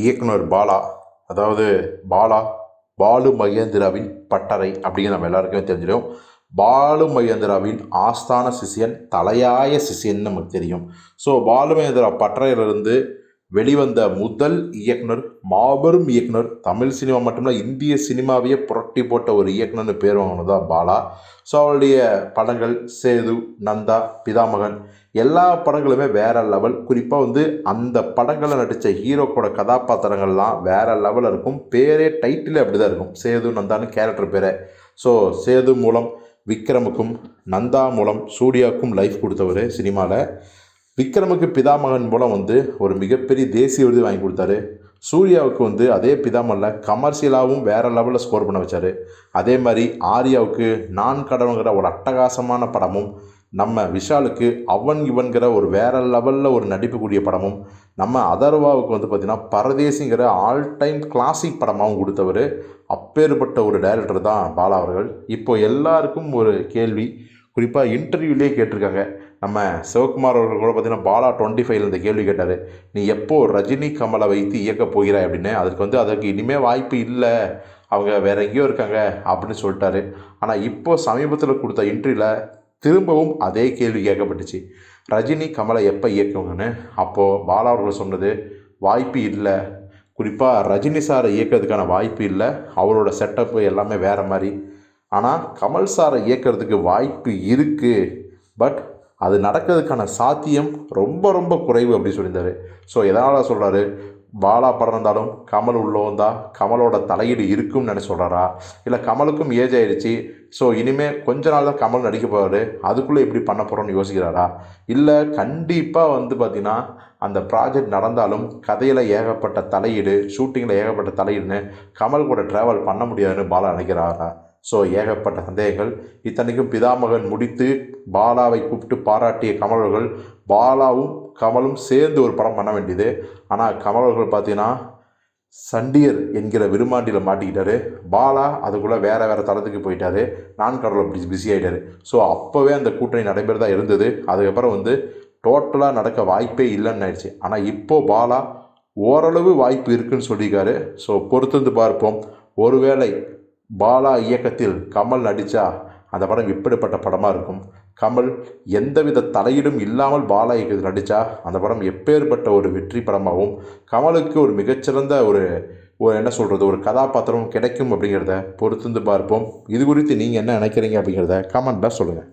இயக்குனர் பாலா அதாவது பாலா பாலு மகேந்திராவின் பட்டறை அப்படின்னு நம்ம எல்லாருக்குமே தெரிஞ்சிடும். பாலு மகேந்திராவின் ஆஸ்தான சிஷ்யன் தலையாய சிசியன் நமக்கு தெரியும். ஸோ பாலு மகேந்திரா பட்டறையிலிருந்து வெளிவந்த முதல் இயக்குனர் மாபெரும் இயக்குனர் தமிழ் சினிமா மட்டுமில்ல இந்திய சினிமாவையே புரட்டி போட்ட ஒரு இயக்குனர்னு பேர் வாங்கினது தான் பாலா. ஸோ அவருடைய படங்கள் சேது நந்தா பிதாமகன் எல்லா படங்களுமே வேற லெவல். குறிப்பாக வந்து அந்த படங்களில் நடித்த ஹீரோக்கோட கதாபாத்திரங்கள்லாம் வேற லெவலில் இருக்கும். பேரே டைட்டிலே அப்படி தான் இருக்கும். சேது நந்தான்னு கேரக்டர் பேரே. ஸோ சேது மூலம் விக்ரமுக்கும் நந்தா மூலம் சூர்யாவுக்கும் லைஃப் கொடுத்தவர் சினிமாவில் விக்ரமுக்கு பிதாமகன் மூலம் வந்து ஒரு மிகப்பெரிய தேசிய விருது வாங்கி கொடுத்தாரு. சூர்யாவுக்கு வந்து அதே பிதாமல்ல கமர்ஷியலாகவும் வேறு லெவலில் ஸ்கோர் பண்ண வச்சார். அதே மாதிரி ஆர்யாவுக்கு நான் கடவுங்கிற ஒரு அட்டகாசமான படமும் நம்ம விஷாலுக்கு அவன் இவன்கிற ஒரு வேற லெவலில் ஒரு நடிப்புக்கூடிய படமும் நம்ம அதர்வாவுக்கு வந்து பார்த்திங்கன்னா பரதேசிங்கிற ஆல் டைம் கிளாசிக் படமாகவும் கொடுத்தவர். அப்பேற்பட்ட ஒரு டைரக்டர் தான் பாலா அவர்கள். இப்போ எல்லாருக்கும் ஒரு கேள்வி குறிப்பாக இன்டர்வியூலேயே கேட்டிருக்காங்க. நம்ம சிவகுமார் அவர்கள் கூட பார்த்தீங்கன்னா பாலா டுவெண்ட்டி ஃபைவ்ல இந்த கேள்வி கேட்டார். நீ எப்போ ரஜினி கமலை வைத்து இயக்க போகிறாய் அப்படின்னு? அதுக்கு வந்து அதற்கு இனிமேல் வாய்ப்பு இல்லை. அவங்க வேற எங்கேயோ இருக்காங்க அப்படின்னு சொல்லிட்டாரு. ஆனால் இப்போ சமீபத்தில் கொடுத்த இன்ட்ரியில் திரும்பவும் அதே கேள்வி கேட்கப்பட்டுச்சு. ரஜினி கமலை எப்போ இயக்குவாங்கன்னு? அப்போது பாலா அவர்கள் சொன்னது வாய்ப்பு இல்லை. குறிப்பாக ரஜினி சாரை இயக்கிறதுக்கான வாய்ப்பு இல்லை. அவரோட செட்டப்பு எல்லாமே வேறு மாதிரி. ஆனால் கமல் சாரை இயக்கிறதுக்கு வாய்ப்பு இருக்குது பட் அது நடக்கிறதுக்கான சாத்தியம் ரொம்ப ரொம்ப குறைவு அப்படின்னு சொல்லியிருந்தார். ஸோ எதனால் சொல்கிறாரு பாலா படம் இருந்தாலும் கமல் உள்ள வந்தால் கமலோட தலையீடு இருக்கும்னு நினச்சி சொல்கிறாரா இல்லை கமலுக்கும் ஏஜ் ஆயிடுச்சு ஸோ இனிமேல் கொஞ்ச நாள் தான் கமல் நடிக்க போகிறாரு அதுக்குள்ளே எப்படி பண்ண போகிறோன்னு யோசிக்கிறாரா? இல்லை கண்டிப்பாக வந்து பார்த்திங்கன்னா அந்த ப்ராஜெக்ட் நடந்தாலும் கதையில் ஏகப்பட்ட தலையீடு ஷூட்டிங்கில் ஏகப்பட்ட தலையீடுன்னு கமல் கூட ட்ராவல் பண்ண முடியாதுன்னு பாலா நினைக்கிறாரா? ஸோ ஏகப்பட்ட சந்தேகங்கள். இத்தனைக்கும் பிதாமகன் முடித்து பாலாவை கூப்பிட்டு பாராட்டிய கமலர்கள் பாலாவும் கமலும் சேர்ந்து ஒரு படம் பண்ண வேண்டியது. ஆனால் கமலர்கள் பார்த்தீங்கன்னா சண்டியர் என்கிற விருமாண்டியில் மாட்டிக்கிட்டாரு. பாலா அதுக்குள்ளே வேறு வேறு தளத்துக்கு போயிட்டாரு. நான் கடலில் பிடிச்சி பிஸி ஆகிட்டாரு ஸோ அப்போவே அந்த கூட்டணி நடைபெறதா இருந்தது. அதுக்கப்புறம் வந்து டோட்டலாக நடக்க வாய்ப்பே இல்லைன்னு ஆயிடுச்சு. ஆனால் இப்போது பாலா ஓரளவு வாய்ப்பு இருக்குன்னு சொல்லியிருக்காரு. ஸோ பொறுத்திருந்து பார்ப்போம். ஒருவேளை பாலா இயக்கத்தில் கமல் நடித்தா அந்த படம் எப்படிப்பட்ட படமாக இருக்கும்? கமல் எந்தவித தலையீடும் இல்லாமல் பாலா இயக்கத்தில் நடித்தா அந்த படம் எப்பேற்பட்ட ஒரு வெற்றி படமாகவும் கமலுக்கு ஒரு மிகச்சிறந்த ஒரு ஒரு என்ன சொல்கிறது ஒரு கதாபாத்திரம் கிடைக்கும் அப்படிங்கிறத பொறுத்துந்து பார்ப்போம். இது குறித்து நீங்கள் என்ன நினைக்கிறீங்க அப்படிங்கிறத கமெண்ட்டில் சொல்லுங்கள்